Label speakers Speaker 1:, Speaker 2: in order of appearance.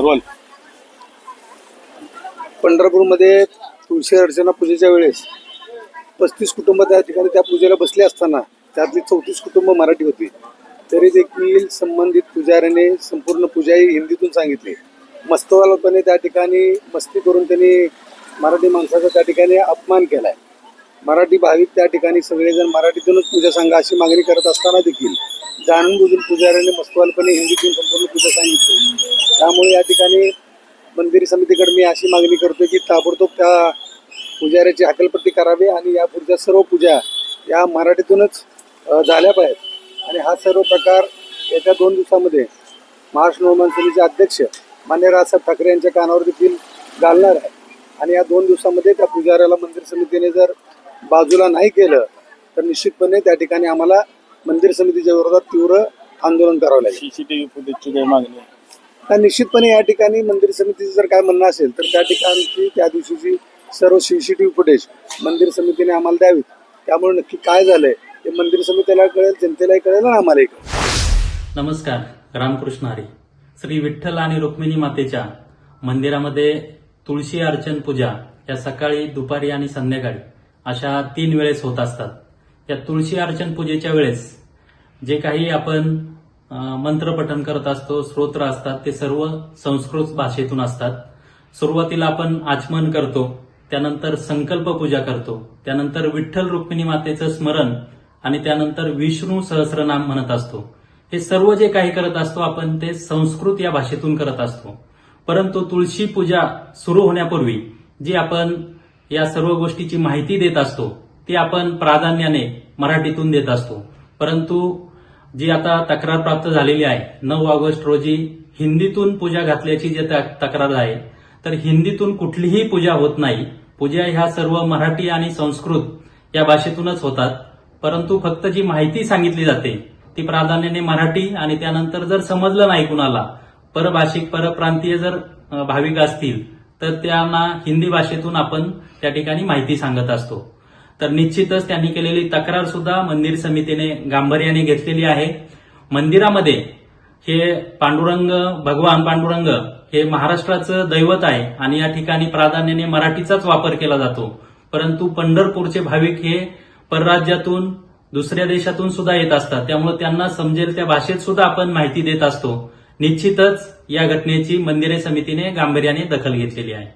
Speaker 1: बोल पंढरपूरमध्ये तुळशी अर्चना पूजेच्या वेळेस पस्तीस कुटुंब त्या ठिकाणी त्या पूजेला बसले असताना त्यातली चौतीस कुटुंब मराठी होती. तरी देखील संबंधित पुजाऱ्याने संपूर्ण पूजाही हिंदीतून सांगितली. मस्तवालपणे त्या ठिकाणी मस्ती करून त्यांनी मराठी माणसाचा त्या ठिकाणी अपमान केला आहे मराठी भाविक त्या ठिकाणी सगळेजण मराठीतूनच पूजा सांगा अशी मागणी करत असताना देखील जाणून बुजून पुजाऱ्याने मस्तवालपणे हिंदीतून संपूर्ण पूजा सांगितली. त्यामुळे या ठिकाणी मंदिर समितीकडे मी अशी मागणी करतो की ताबडतोब त्या पुजाऱ्याची हकलपट्टी करावी आणि या पुढच्या सर्व पूजा या मराठीतूनच झाल्या पाहिजेत. आणि हा सर्व प्रकार येत्या दोन दिवसामध्ये महाराष्ट्र नवमान समितीचे अध्यक्ष मान्य राजसाहेब ठाकरे यांच्या कानावर देखील घालणार आहे. आणि या दोन दिवसामध्ये त्या पुजाऱ्याला मंदिर समितीने जर बाजूला नाही केलं तर निश्चितपणे त्या ठिकाणी आम्हाला मंदिर समितीच्या विरोधात तीव्र आंदोलन करावं लागेल.
Speaker 2: सीसीटीव्ही फुटेजची काही मागणी
Speaker 1: निश्चितपणे या ठिकाणी मंदिर समितीचं जर काय म्हणणं असेल तर त्या ठिकाणची त्या दिवशीची सर्व सीसीटीव्ही फुटेज मंदिर समितीने आम्हाला द्यावीत. त्यामुळे नक्की काय झालंय ते मंदिर समितीला कळेल जनतेलाही कळेल आणि आम्हालाही कळेल.
Speaker 3: नमस्कार रामकृष्ण हरी. श्री विठ्ठल आणि रुक्मिणी मातेच्या मंदिरामध्ये तुळशी अर्चन पूजा या सकाळी दुपारी आणि संध्याकाळी. अशा तीन वेळेस होत असतात. या तुळशी अर्चन पूजेच्या वेळेस जे काही आपण मंत्रपठन करत असतो स्तोत्र असतात ते सर्व संस्कृत भाषेतून असतात. सुरुवातीला आपण आचमन करतो त्यानंतर संकल्प पूजा करतो त्यानंतर विठ्ठल रुक्मिणी मातेचं स्मरण आणि त्यानंतर विष्णू सहस्रनाम म्हणत असतो. हे सर्व जे काही करत असतो आपण ते संस्कृत या भाषेतून करत असतो. परंतु तुळशी पूजा सुरू होण्यापूर्वी जी आपण या सर्व गोष्टीची माहिती देत असतो. ती आपण प्राधान्याने मराठीतून देत असतो. परंतु जी आता तक्रार प्राप्त झालेली आहे नऊ ऑगस्ट रोजी हिंदीतून पूजा घातल्याची जी तक- तक्रार आहे तर हिंदीतून कुठलीही पूजा होत नाही. पूजा ह्या सर्व मराठी आणि संस्कृत या भाषेतूनच होतात. परंतु फक्त जी माहिती सांगितली जाते ती प्राधान्याने मराठी आणि त्यानंतर जर समजलं नाही कुणाला परभाषिक परप्रांतीय जर भाविक असतील तर त्यांना हिंदी भाषेतून आपण त्या ठिकाणी माहिती सांगत असतो. तर निश्चितच त्यांनी केलेली तक्रार सुद्धा मंदिर समितीने गांभीर्याने घेतलेली आहे. मंदिरामध्ये हे पांडुरंग भगवान पांडुरंग हे महाराष्ट्राचं दैवत आहे आणि या ठिकाणी प्राधान्याने मराठीचाच वापर केला जातो. परंतु पंढरपूरचे भाविक हे परराज्यातून दुसऱ्या देशातून सुद्धा येत असतात. त्यामुळे त्यांना समजेल त्या भाषेत सुद्धा आपण माहिती देत असतो. निश्चितच या घटनेची मंदिरे समितीने गांभीर्याने दखल घेतलेली आहे.